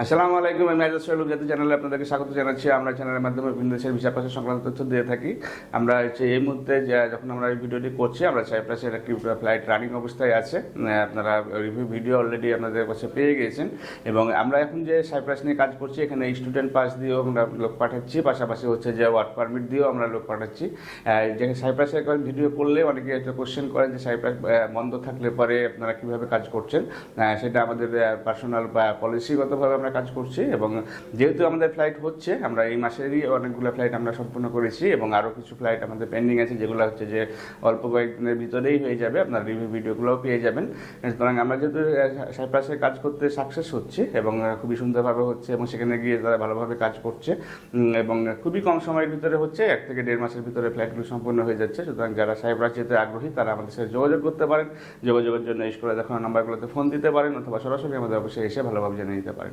আসসালামু আলাইকুম আমি আজাদ সোহেল জাতি চ্যানেলে আপনাদেরকে স্বাগত জানাচ্ছি। আমরা চ্যানেলের মাধ্যমে বিভিন্ন দেশের ভিসা পাসের সংক্রান্ত তথ্য দিয়ে থাকি। আমরা হচ্ছে এই মুহূর্তে যখন আমরা এই ভিডিওটি করছি আমরা সাইপ্রাসের একটি ফ্লাইট রানিং অবস্থায় আছে আপনারা রিভিউ ভিডিও অলরেডি আপনাদের কাছে পেয়ে গিয়েছেন। এবং আমরা এখন যে সাইপ্রাস নিয়ে কাজ করছি এখানে স্টুডেন্ট পাস দিয়েও আমরা লোক পাঠাচ্ছি। পাশাপাশি হচ্ছে যে ওয়ার্ক পারমিট দিয়েও আমরা লোক পাঠাচ্ছি। আহ, যে সাইপ্রাসের একবার ভিডিও করলে অনেকে একটা কোশ্চেন করেন যে সাইপ্রাস বন্ধ থাকলে পরে আপনারা কীভাবে কাজ করছেন? সেটা আমাদের পার্সোনাল বা পলিসিগতভাবে আমরা কাজ করছি এবং যেহেতু আমাদের ফ্লাইট হচ্ছে, আমরা এই মাসেরই অনেকগুলো ফ্লাইট আমরা সম্পূর্ণ করেছি এবং আরও কিছু ফ্লাইট আমাদের পেন্ডিং আছে, যেগুলো হচ্ছে যে অল্প কয়েকদিনের ভিতরেই হয়ে যাবে, আপনার রিভিউ ভিডিওগুলোও পেয়ে যাবেন। সুতরাং আমরা যেহেতু সাইপ্রাসে কাজ করতে সাকসেস হচ্ছে এবং খুবই সুন্দরভাবে হচ্ছে এবং সেখানে গিয়ে তারা ভালোভাবে কাজ করছে এবং খুবই কম সময়ের ভিতরে হচ্ছে, এক থেকে দেড় মাসের ভিতরে ফ্লাইটগুলো সম্পূর্ণ হয়ে যাচ্ছে। সুতরাং যারা সাইপ্রাস যেতে আগ্রহী, তারা আমাদের সাথে যোগাযোগ করতে পারেন। যোগাযোগের জন্য স্কুলে দেখানো নাম্বারগুলোতে ফোন দিতে পারেন, অথবা সরাসরি আমাদের অবশ্যই এসে ভালোভাবে জেনে নিতে পারেন।